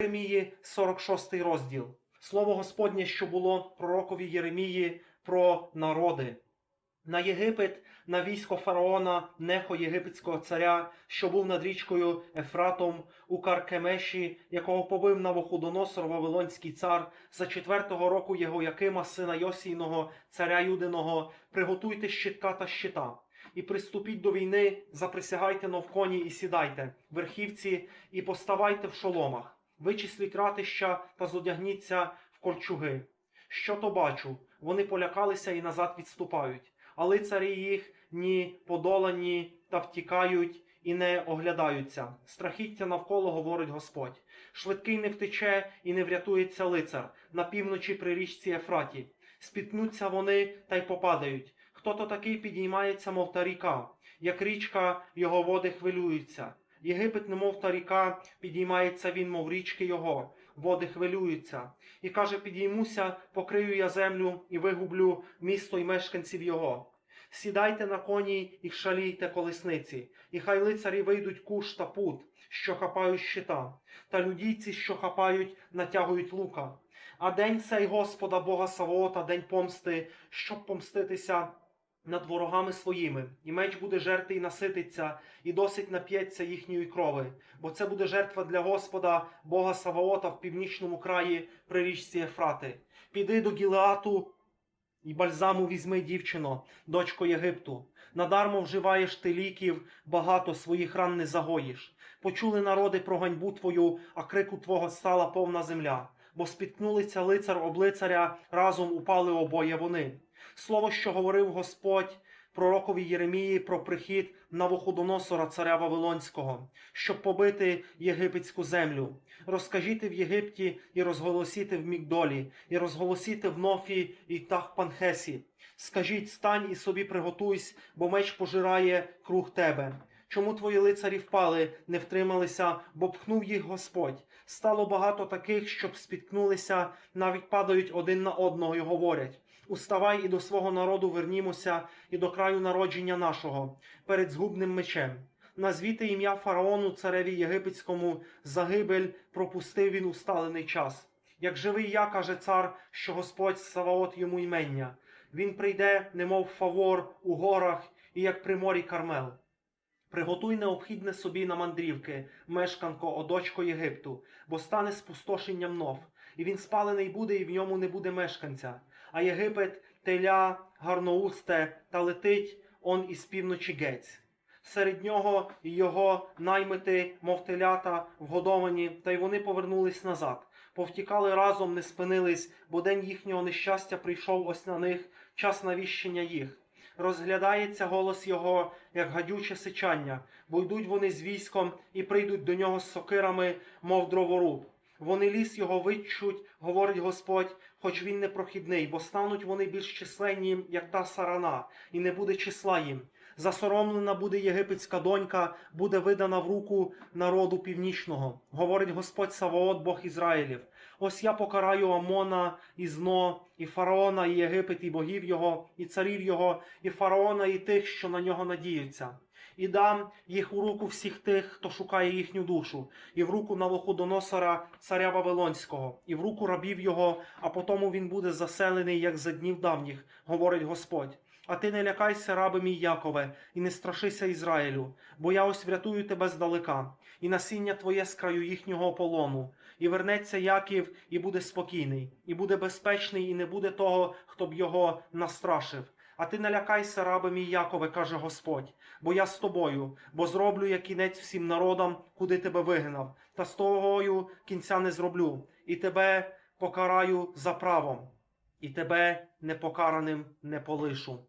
Єремії, 46 розділ. Слово Господнє, що було пророкові Єремії про народи. На Єгипет, на військо фараона, нехо єгипетського царя, що був над річкою Ефратом у Каркемеші, якого побив Навуходоносор Вавилонський цар за четвертого року його Якима, сина Йосійного, царя Юдиного, приготуйте щитка та щита. І приступіть до війни, заприсягайте навконі і сідайте, верхівці, і поставайте в шоломах. Вичисліть ратища та зодягніться в кольчуги. Що то бачу? Вони полякалися і назад відступають, а лицарі їх ні подолані та втікають і не оглядаються. Страхіття навколо говорить Господь. Швидкий не втече і не врятується лицар на півночі при річці Ефраті. Спіткнуться вони та й попадають. Хто то такий підіймається, мов та ріка, як річка його води хвилюються. Єгипет, немов та ріка, підіймається він, мов річки його, води хвилюються. І каже: Підіймуся, покрию я землю і вигублю місто й мешканців його. Сідайте на коні і шалійте колесниці, і хай лицарі вийдуть куш та пут, що хапають щита, та людійці, що хапають, натягують лука. А день цей Господа Бога Савоота, день помсти, щоб помститися над ворогами своїми, і меч буде жерти і насититься, і досить нап'ється їхньої крови, бо це буде жертва для Господа, Бога Саваота в північному краї при річці Ефрати. Піди до Гілеату і бальзаму візьми, дівчино, дочко Єгипту. Надармо вживаєш ти ліків, багато своїх ран не загоїш. Почули народи про ганьбу твою, а крику твого стала повна земля. Бо спіткнулися лицар об лицаря, разом упали обоє вони. Слово, що говорив Господь пророкові Єремії про прихід Навуходоносора, царя Вавилонського, щоб побити єгипетську землю. Розкажіть в Єгипті і розголосіте в Мігдолі, і розголосіте в Нофі і Тахпанхесі. Скажіть, стань і собі приготуйсь, бо меч пожирає круг тебе. Чому твої лицарі впали, не втрималися, бо пхнув їх Господь? Стало багато таких, щоб спіткнулися, навіть падають один на одного і говорять: Уставай і до свого народу вернімося, і до краю народження нашого, перед згубним мечем. Назвіте ім'я фараону, цареві єгипетському, загибель пропустив він усталений час. Як живий я, каже цар, що Господь Саваот йому ймення. Він прийде, немов фавор у горах, і як при морі Кармел. Приготуй необхідне собі на мандрівки, мешканко, о дочко Єгипту, бо стане спустошенням нов, і він спалений буде, і в ньому не буде мешканця. А Єгипет теля гарноусте та летить он із півночі гець. Серед нього його наймити, мов телята, вгодовані, та й вони повернулись назад. Повтікали разом, не спинились, бо день їхнього нещастя прийшов ось на них, час навіщення їх. Розглядається голос його, як гадюче сичання, бо йдуть вони з військом і прийдуть до нього з сокирами, мов дроворуб. Вони ліс його вичуть, говорить Господь, хоч він не прохідний, бо стануть вони більш численні, як та сарана, і не буде числа їм. Засоромлена буде єгипетська донька, буде видана в руку народу північного, говорить Господь Саваот, Бог Ізраїлів. Ось я покараю Амона і зно, і фараона, і Єгипет, і богів його, і царів його, і фараона, і тих, що на нього надіються. І дам їх у руку всіх тих, хто шукає їхню душу, і в руку Навуходоносора, царя Вавилонського, і в руку рабів його, а потому він буде заселений, як за днів давніх, говорить Господь. А ти не лякайся, раби мій Якове, і не страшися Ізраїлю, бо я ось врятую тебе здалека, і насіння твоє з краю їхнього полону, і вернеться Яків, і буде спокійний, і буде безпечний, і не буде того, хто б його настрашив. А ти не лякайся, раби мій Якове, каже Господь, бо я з тобою, бо зроблю я кінець всім народам, куди тебе вигнав, та з тобою кінця не зроблю, і тебе покараю за правом, і тебе непокараним не полишу.